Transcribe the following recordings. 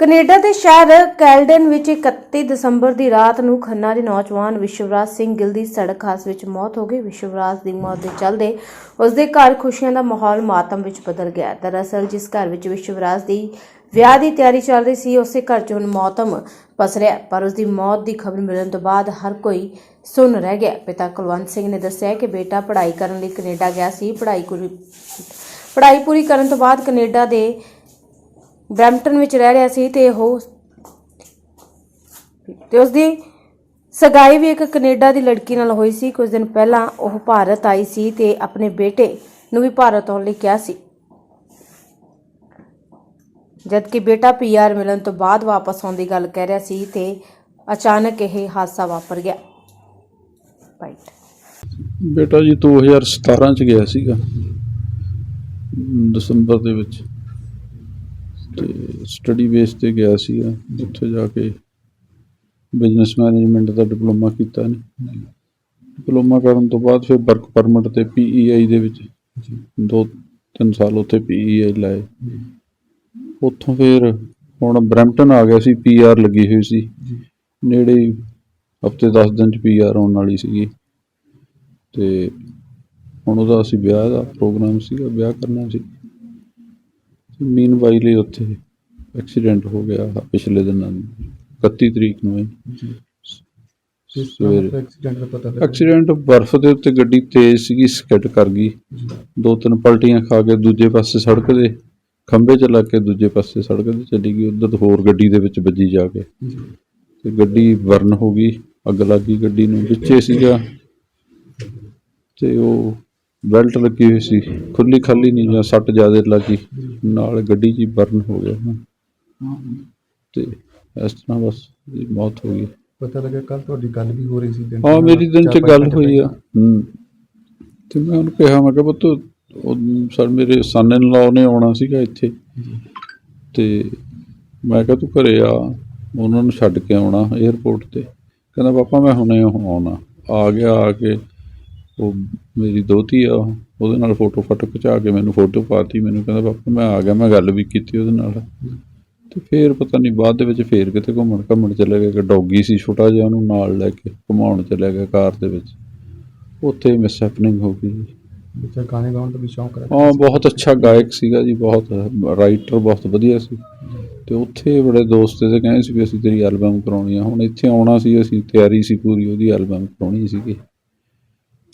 Canada ਦੇ ਸ਼ਹਿਰ Caledon ਵਿੱਚ 31 ਦਸੰਬਰ ਦੀ ਰਾਤ ਨੂੰ ਖੰਨਾ ਦੇ ਨੌਜਵਾਨ ਵਿਸ਼ਵਰਾਜ ਸਿੰਘ ਗਿੱਲ ਦੀ ਸੜਕ ਹਾਦਸੇ ਵਿੱਚ ਮੌਤ ਹੋ ਗਈ। ਵਿਸ਼ਵਰਾਜ ਦੀ ਮੌਤ ਦੇ ਚੱਲਦੇ ਉਸ ਦੇ ਘਰ ਖੁਸ਼ੀਆਂ ਦਾ ਮਾਹੌਲ ਮਾਤਮ ਵਿੱਚ ਬਦਲ ਗਿਆ। ਦਰਅਸਲ ਜਿਸ ਘਰ ਵਿੱਚ ਵਿਸ਼ਵਰਾਜ ਦੀ ਵਿਆਹ ਦੀ ਤਿਆਰੀ ਚੱਲ ਰਹੀ ਸੀ, ਉਸੇ ਘਰ 'ਚ ਹੁਣ ਮੌਤਮ ਪਸਰਿਆ ਪਰ ਉਸ ਦੀ ਮੌਤ ਦੀ ਖਬਰ ਮਿਲਣ ਤੋਂ ਬਾਅਦ ਹਰ ਕੋਈ ਸੁਣ ਰਹਿ ਗਿਆ। ਪਿਤਾ ਕੁਲਵੰਤ ਸਿੰਘ ਨੇ ਦੱਸਿਆ ਕਿ ਬੇਟਾ ਪੜ੍ਹਾਈ ਕਰਨ ਲਈ ਕੈਨੇਡਾ ਗਿਆ ਸੀ। ਪੜ੍ਹਾਈ ਪੜ੍ਹਾਈ ਪੂਰੀ ਕਰਨ ਤੋਂ ਬਾਅਦ ਕੈਨੇਡਾ ਦੇ ਬਰੈਂਪਟਨ ਵਿੱਚ ਰਹਿ ਰਿਹਾ ਸੀ ਤੇ ਉਹ ਤੇ ਉਸ ਦੀ ਸਗਾਈ ਵੀ ਇੱਕ ਕੈਨੇਡਾ ਦੀ ਲੜਕੀ ਨਾਲ ਹੋਈ ਸੀ। ਕੁਝ ਦਿਨ ਪਹਿਲਾਂ ਉਹ ਭਾਰਤ ਆਈ ਸੀ ਤੇ ਆਪਣੇ ਬੇਟੇ ਨੂੰ ਵੀ ਭਾਰਤ ਆਉਣ ਲਈ ਕਿਹਾ ਸੀ। ਜਦਕਿ ਬੇਟਾ ਪੀਆਰ ਮਿਲਣ ਤੋਂ ਬਾਅਦ ਵਾਪਸ ਆਉਣ ਦੀ ਗੱਲ ਕਹਿ ਰਿਹਾ ਸੀ ਤੇ ਅਚਾਨਕ ਇਹ ਹਾਦਸਾ ਵਾਪਰ ਗਿਆ। ਰਾਈਟ ਬੇਟਾ ਜੀ 2017 ਚ ਗਿਆ ਸੀਗਾ। ਦਸੰਬਰ ਦੇ ਵਿੱਚ। ਤੇ ਸਟੱਡੀ ਬੇਸ ਤੇ ਗਿਆ ਸੀਗਾ ਉੱਥੇ ਜਾ ਕੇ ਬਿਜ਼ਨਸ ਮੈਨੇਜਮੈਂਟ ਦਾ ਡਿਪਲੋਮਾ ਕੀਤਾ ਨੇ। ਡਿਪਲੋਮਾ ਕਰਨ ਤੋਂ ਬਾਅਦ ਫਿਰ ਵਰਕ ਪਰਮਿਟ ਤੇ ਪੀਈਆਈ ਦੇ ਵਿੱਚ ਦੋ ਤਿੰਨ ਸਾਲ ਉੱਥੇ ਪੀਈਆਈ ਲਾਏ। ਉੱਥੋਂ ਫਿਰ ਹੁਣ ਬਰੈਂਪਟਨ ਆ ਗਿਆ ਸੀ ਪੀਆਰ ਲੱਗੀ ਹੋਈ ਸੀ। ਨੇੜੇ ਹਫ਼ਤੇ 10 ਦਿਨ ਚ ਪੀਆਰ ਆਉਣ ਵਾਲੀ ਸੀਗੀ। ਤੇ ਹੁਣ ਉਹਦਾ ਅਸੀਂ ਵਿਆਹ ਦਾ ਪ੍ਰੋਗਰਾਮ ਸੀਗਾ, ਵਿਆਹ ਕਰਨਾ ਸੀ। ਮੀਨ ਵਾਈਲੀ ਉੱਥੇ ਐਕਸੀਡੈਂਟ ਹੋ ਗਿਆ ਪਿਛਲੇ ਦਿਨਾਂ ਨੂੰ। 31 ਤਰੀਕ ਨੂੰ ਇਹ। ਸਵੇਰੇ। ਐਕਸੀਡੈਂਟ ਦਾ ਪਤਾ ਲੱਗਾ ਐਕਸੀਡੈਂਟ ਬਰਫ਼ ਦੇ ਉੱਤੇ ਗੱਡੀ ਤੇਜ਼ ਸੀਗੀ ਸਕਿਡ ਕਰ ਗਈ। ਦੋ ਤਿੰਨ ਪਲਟੀਆਂ ਖਾ ਕੇ ਦੂਜੇ ਪਾਸੇ ਸੜਕ ਦੇ ਖੰਭੇ 'ਚ ਲੱਗ ਕੇ ਦੂਜੇ ਪਾਸੇ ਸੜਕ ਤੇ ਚਲੀ ਗਈ। ਉਧਰ ਹੋਰ ਗੱਡੀ ਦੇ ਵਿੱਚ ਵੱਜੀ ਜਾ ਕੇ। ਤੇ ਗੱਡੀ ਬਰਨ ਹੋ ਗਈ ਅੱਗ ਲੱਗ ਗਈ ਗੱਡੀ ਨੂੰ। ਵਿੱਚੇ ਸੀਗਾ। ਤੇ ਉਹ ਬੈਲਟ ਲੱਗੀ ਹੋਈ ਸੀ ਖੁੱਲੀ ਖਾਲੀ ਨਹੀਂ ਜਾਂ ਸੱਟ ਜ਼ਿਆਦਾ ਲੱਗੀ ਨਾਲ ਗੱਡੀ ਹੀ ਬਰਨ ਹੋ ਗਿਆ ਤੇ ਇਸ ਤਰ੍ਹਾਂ ਬਸ ਇਹਦੀ ਮੌਤ ਹੋ ਗਈ। ਪਤਾ ਲੱਗਾ ਕੱਲ ਤੁਹਾਡੀ ਗੱਲ ਵੀ ਹੋ ਰਹੀ ਸੀ ਦਿਨ ਹਾਂ ਮੇਰੀ ਦਿਨ ਚ ਗੱਲ ਹੋਈ ਆ। ਹੂੰ। ਤੇ ਮੈਂ ਉਹਨੂੰ ਕਿਹਾ ਮੈਂ ਕਿਹਾ ਪੁੱਤ ਉਹ ਸਰ ਮੇਰੇ ਸਨ ਇਨ ਲਾਅ ਨੇ ਆਉਣਾ ਸੀਗਾ ਇੱਥੇ। ਤੇ ਮੈਂ ਕਿਹਾ ਤੂੰ ਘਰੇ ਆ ਉਹਨਾਂ ਨੂੰ ਛੱਡ ਕੇ ਆਉਣਾ 에ਅਰਪੋਰਟ ਤੇ। ਕਹਿੰਦਾ ਪਾਪਾ ਮੈਂ ਹੁਣੇ ਆਉਣਾ। ਆ ਗਿਆ ਆ ਕੇ ਉਹ ਮੇਰੀ ਦੋਤੀ ਆ ਉਹਦੇ ਨਾਲ ਫੋਟੋ ਫੋਟੋ ਖਿਚਾ ਕੇ ਮੈਨੂੰ ਫੋਟੋ ਪਾਤੀ ਮੈਨੂੰ ਕਹਿੰਦਾ ਪਾਪਾ ਮੈਂ ਆ ਗਿਆ ਮੈਂ ਗੱਲ ਵੀ ਕੀਤੀ ਉਹਦੇ ਨਾਲ। ਤੇ ਫੇਰ ਪਤਾ ਨਹੀਂ ਬਾਅਦ ਦੇ ਵਿੱਚ ਫੇਰ ਕਿਤੇ ਘੁੰਮਣ ਘੁੰਮਣ ਚਲੇ ਗਏ ਕਿ ਡੌਗੀ ਸੀ ਛੋਟਾ ਜਿਹਾ ਉਹਨੂੰ ਨਾਲ ਲੈ ਕੇ ਘੁਮਾਉਣ ਚਲੇ ਗਏ ਕਾਰ ਦੇ ਵਿੱਚ। ਉੱਥੇ ਮਿਸ ਹੈਪਨਿੰਗ ਹੋ ਗਈ। ਬੱਚਾ ਗਾਣੇ ਗਾਉਣ ਦਾ ਵੀ ਸ਼ੌਂਕ ਰੱਖਦਾ ਹਾਂ ਬਹੁਤ ਅੱਛਾ ਗਾਇਕ ਸੀਗਾ ਜੀ ਬਹੁਤ ਰਾਈਟਰ ਬਹੁਤ ਵਧੀਆ ਸੀ। ਤੇ ਉੱਥੇ ਬੜੇ ਦੋਸਤ ਤੇ ਕਹਿੰਦੇ ਸੀ ਵੀ ਅਸੀਂ ਤੇਰੀ ਐਲਬਮ ਕਰਾਉਣੀ ਆ। ਹੁਣ ਇੱਥੇ ਆਉਣਾ ਸੀ ਅਸੀਂ ਤਿਆਰੀ ਸੀ ਪੂਰੀ ਉਹਦੀ ਐਲਬਮ ਕਰਾਉਣੀ ਸੀਗੀ।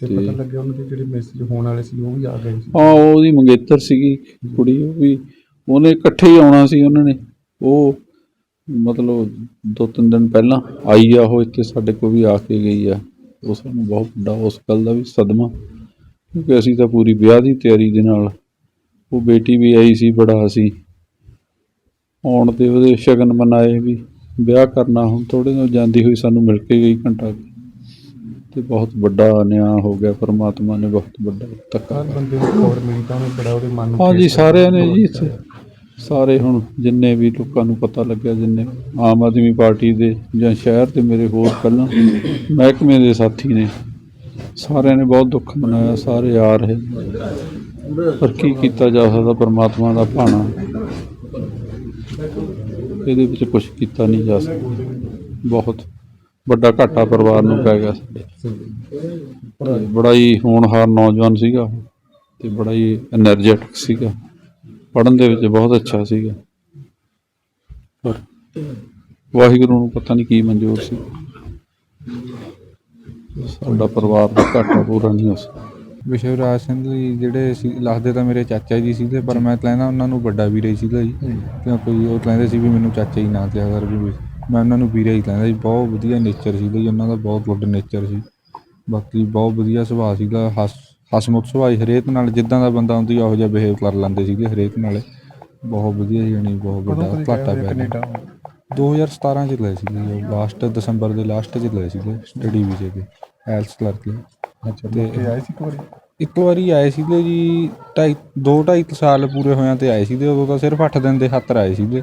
ਤੇ ਤੇ- ਪਤਾ ਲੱਗਿਆ ਉਹਨਾਂ ਦੇ ਜਿਹੜੇ ਮੈਸੇਜ ਹੋਣ ਵਾਲੇ ਸੀ ਉਹ ਵੀ ਆ ਗਏ ਸੀ। ਹਾਂ ਉਹਦੀ ਮੰਗੇਤਰ ਸੀਗੀ ਕੁੜੀ ਉਹ ਵੀ ਉਹਨੇ ਇਕੱਠੇ ਹੀ ਆਉਣਾ ਸੀ ਉਹਨਾਂ ਨੇ। ਉਹ ਮਤਲਬ ਦੋ ਤਿੰਨ ਦਿਨ ਪਹਿਲਾਂ ਆਈ ਆ ਉਹ ਇੱਥੇ ਸਾਡੇ ਕੋਲ ਵੀ ਆ ਕੇ ਗਈ ਆ। ਉਹ ਸਾਨੂੰ ਬਹੁਤ ਵੱਡਾ ਉਸ ਗੱਲ ਦਾ ਵੀ ਸਦਮਾ ਕਿਉਂਕਿ ਅਸੀਂ ਤਾਂ ਪੂਰੀ ਵਿਆਹ ਦੀ ਤਿਆਰੀ ਦੇ ਨਾਲ ਉਹ ਬੇਟੀ ਵੀ ਆਈ ਸੀ ਬੜਾ ਅਸੀਂ। ਆਉਣ ਤੇ ਉਹਦੇ ਸ਼ਗਨ ਮਨਾਏ ਵੀ ਵਿਆਹ ਕਰਨਾ ਹੁਣ ਥੋੜੇ ਦਿਨ ਜਾਂਦੀ ਹੋਈ ਸਾਨੂੰ ਮਿਲ ਕੇ ਗਈ ਘੰਟਾ ਕੁ। ਤੇ ਬਹੁਤ ਵੱਡਾ ਨਿਆਂ ਹੋ ਗਿਆ ਪਰਮਾਤਮਾ ਨੇ ਬਹੁਤ ਵੱਡਾ ਧੱਕਾ ਹਰ ਬੰਦੇ ਨੂੰ ਖਬਰ ਮਿਲੀ ਤਾਂ ਉਹਨੇ ਬੜਾ ਉਹਦੇ ਮਨ ਨੂੰ ਹਾਂ ਜੀ ਠੇਸ ਸਾਰਿਆਂ ਨੇ। ਜੀ ਇੱਥੇ ਸਾਰੇ ਹੁਣ ਜਿੰਨੇ ਵੀ ਲੋਕਾਂ ਨੂੰ ਪਤਾ ਲੱਗਿਆ ਜਿੰਨੇ ਆਮ ਆਦਮੀ ਪਾਰਟੀ ਦੇ ਜਾਂ ਸ਼ਹਿਰ ਦੇ ਮੇਰੇ ਹੋਰ ਪਹਿਲਾਂ ਮਹਿਕਮੇ ਦੇ ਸਾਥੀ ਨੇ ਸਾਰਿਆਂ ਨੇ ਬਹੁਤ ਦੁੱਖ ਮਨਾਇਆ ਸਾਰੇ ਆ ਰਹੇ। ਪਰ ਕੀ ਕੀਤਾ ਜਾ ਸਕਦਾ ਪਰਮਾਤਮਾ ਦਾ ਭਾਣਾ ਇਹਦੇ ਵਿੱਚ ਕੁਝ ਕੀਤਾ ਨਹੀਂ ਜਾ ਸਕਦਾ ਬਹੁਤ ਵੱਡਾ ਘਾਟਾ ਪਰਿਵਾਰ ਨੂੰ ਪੈ ਗਿਆ ਸੀ ਬੜਾ ਹੀ ਹੋਣਹਾਰ ਨੌਜਵਾਨ ਸੀਗਾ ਤੇ ਬੜਾ ਹੀ એનર્ਜੈਟਿਕ ਸੀਗਾ। ਪੜਨ ਦੇ ਵਿੱਚ ਬਹੁਤ ਅੱਛਾ ਸੀਗਾ। ਪਰ ਵਾਹਿਗੁਰੂ ਨੂੰ ਪਤਾ ਨਹੀਂ ਕੀ ਮਨਜ਼ੂਰ ਸੀ। ਸਾਡਾ ਪਰਿਵਾਰ ਦਾ ਘਾਟਾ ਪੂਰਾ ਨਹੀਂ ਹੋ ਸਕਿਆ। ਵਿਸ਼ਵਰਾਜ ਸਿੰਘ ਜੀ ਜਿਹੜੇ ਸੀ ਲੱਗਦੇ ਤਾਂ ਮੇਰੇ ਚਾਚਾ ਜੀ ਸੀ ਤੇ ਪਰ ਮੈਂ ਕਹਿੰਦਾ ਉਹਨਾਂ ਨੂੰ ਵੱਡਾ ਵੀਰੇ ਸੀਗਾ ਜੀ। ਕਿਉਂਕਿ ਉਹ ਕਹਿੰਦੇ ਸੀ ਵੀ ਮੈਨੂੰ ਚਾਚਾ ਹੀ ਨਾ ਤੇ ਅਗਰ ਵੀ ਮੈਂ ਉਹਨਾਂ ਨੂੰ ਵੀਰੇ ਹੀ ਕਹਿੰਦਾ ਜੀ ਬਹੁਤ ਵਧੀਆ ਨੇਚਰ ਸੀਗਾ ਜੀ ਉਹਨਾਂ ਦਾ ਬਹੁਤ ਗੁੱਡ ਨੇਚਰ ਸੀ। ਬਾਕੀ ਬਹੁਤ ਵਧੀਆ ਸੁਭਾਅ ਸੀਗਾ ਹਸ ਹਸਮੁਖ ਸੁਭਾਅ ਸੀ, ਹਰੇਕ ਨਾਲ ਜਿੱਦਾਂ ਦਾ ਬੰਦਾ ਹੁੰਦੀ ਉਹੋ ਜਿਹਾ ਬਿਹੇਵ ਕਰ ਲੈਂਦੇ ਸੀਗੇ ਹਰੇਕ ਨਾਲ। ਬਹੁਤ ਵਧੀਆ ਜਾਣੀ ਬਹੁਤ ਵੱਡਾ ਘਾਟਾ ਪਿਆ ਕੈਨੇਡਾ? 2017 ਚ ਲਏ ਸੀਗੇ ਜੀ ਲਾਸਟ ਦਸੰਬਰ ਦੇ ਲਾਸਟ ਚ ਲਏ ਸੀਗੇ ਸਟੱਡੀ ਵੀਜ਼ੇ ਤੇ ਐਲਸ ਕਰਕੇ ਅੱਛਾ ਤੇ- ਆਏ ਸੀ ਵਾਰੀ? ਇੱਕ ਵਾਰੀ ਆਏ ਸੀਗੇ ਜੀ ਢਾਈ ਦੋ ਢਾਈ ਕੁ ਸਾਲ ਪੂਰੇ ਹੋਇਆਂ ਤੇ ਆਏ ਸੀਗੇ ਉਦੋਂ ਤਾਂ ਸਿਰਫ 8 ਦਿਨ ਦੇ ਖਾਤਰ ਆਏ ਸੀਗੇ।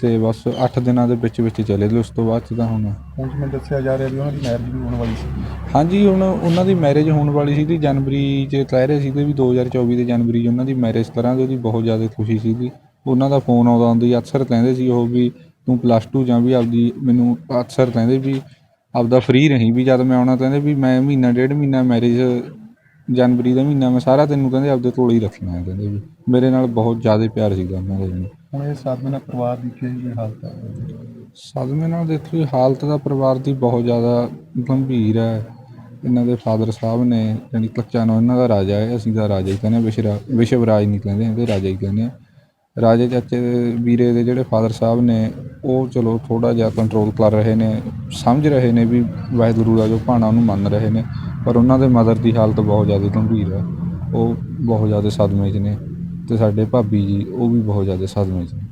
ਤੇ ਬਸ 8 ਦਿਨਾਂ ਦੇ ਵਿੱਚ ਵਿੱਚ ਚਲੇ ਗਏ ਉਸ ਤੋਂ ਬਾਅਦ 'ਚ ਤਾਂ ਹੁਣ ਹੁਣ ਜਿਵੇਂ ਦੱਸਿਆ ਜਾ ਰਿਹਾ ਵੀ ਉਹਨਾਂ ਦੀ ਮੈਰਿਜ ਵੀ ਹੋਣ ਵਾਲੀ ਸੀ। ਹਾਂਜੀ ਹੁਣ ਉਹਨਾਂ ਦੀ ਮੈਰਿਜ ਹੋਣ ਵਾਲੀ ਸੀ ਜੀ ਜਨਵਰੀ 'ਚ ਕਹਿ ਰਹੇ ਸੀਗੇ ਵੀ 2024 ਦੇ ਜਨਵਰੀ 'ਚ ਉਹਨਾਂ ਦੀ ਮੈਰਿਜ ਕਰਾਂਗੇ ਉਹਦੀ ਬਹੁਤ ਜ਼ਿਆਦਾ ਖੁਸ਼ੀ ਸੀਗੀ। ਉਹਨਾਂ ਦਾ ਫੋਨ ਆਉਂਦਾ ਹੁੰਦਾ ਸੀ ਅਕਸਰ ਕਹਿੰਦੇ ਸੀ ਉਹ ਵੀ ਤੂੰ ਪਲੱਸ 2 ਜਾਂ ਵੀ ਆਪਦੀ ਮੈਨੂੰ ਅਕਸਰ ਕਹਿੰਦੇ ਵੀ ਆਪਦਾ ਫ੍ਰੀ ਰਹੀ ਵੀ ਜਦ ਮੈਂ ਆਉਣਾ ਕਹਿੰਦੇ ਵੀ ਮੈਂ ਮਹੀਨਾ ਡੇਢ ਮਹੀਨਾ ਮੈਰਿਜ ਜਨਵਰੀ ਦਾ ਮਹੀਨਾ ਮੈਂ ਸਾਰਾ ਤੈਨੂੰ ਕਹਿੰਦੇ ਆਪਦੇ ਕੋਲ ਹੀ ਰੱਖਣਾ ਹੈ ਕਹਿੰਦੇ ਵੀ। ਮੇਰੇ ਨਾਲ ਬਹੁਤ ਜ਼ਿਆਦਾ ਪਿਆਰ ਸੀਗਾ ਉਹਨਾਂ ਦਾ ਜੀ। ਹੁਣ ਇਹ ਸਾਧਨ ਨਾਲ ਪਰਿਵਾਰ ਦੀ ਕੀ ਹਾਲਤ ਹੈ? ਸਦਮੇ ਨਾਲ ਦੇਖੋ ਜੀ ਹਾਲਤ ਦਾ ਪਰਿਵਾਰ ਦੀ ਬਹੁਤ ਜ਼ਿਆਦਾ ਗੰਭੀਰ ਹੈ। ਇਹਨਾਂ ਦੇ ਫਾਦਰ ਸਾਹਿਬ ਨੇ ਜਾਣੀ ਕੱਚਾ ਨੂੰ ਇਹਨਾਂ ਦਾ ਰਾਜਾ ਹੈ ਅਸੀਂ ਤਾਂ ਰਾਜਾ ਹੀ ਕਹਿੰਦੇ ਹਾਂ, ਵਿਸ਼ਰਾ ਵਿਸ਼ਵਰਾਜ ਨਹੀਂ ਕਹਿੰਦੇ ਇਹਦੇ ਰਾਜਾ ਹੀ ਕਹਿੰਦੇ ਹਾਂ। ਰਾਜੇ ਚਾਚੇ ਦੇ ਵੀਰੇ ਦੇ ਜਿਹੜੇ ਫਾਦਰ ਸਾਹਿਬ ਨੇ ਉਹ ਚਲੋ ਥੋੜਾ ਜਿਹਾ ਕੰਟਰੋਲ ਕਰ ਰਹੇ ਨੇ ਸਮਝ ਰਹੇ ਨੇ ਵੀ ਵਾਹਿਗੁਰੂ ਦਾ ਜੋ ਭਾਣਾ ਉਹਨੂੰ ਮੰਨ ਰਹੇ ਨੇ। ਪਰ ਉਹਨਾਂ ਦੇ ਮਦਰ ਦੀ ਹਾਲਤ ਬਹੁਤ ਜ਼ਿਆਦਾ ਗੰਭੀਰ ਹੈ। ਉਹ ਬਹੁਤ ਜ਼ਿਆਦਾ ਸਦਮੇ 'ਚ ਨੇ ਅਤੇ ਸਾਡੇ ਭਾਬੀ ਜੀ ਉਹ ਵੀ ਬਹੁਤ ਜ਼ਿਆਦਾ ਸਦਮੇ 'ਚ ਨੇ।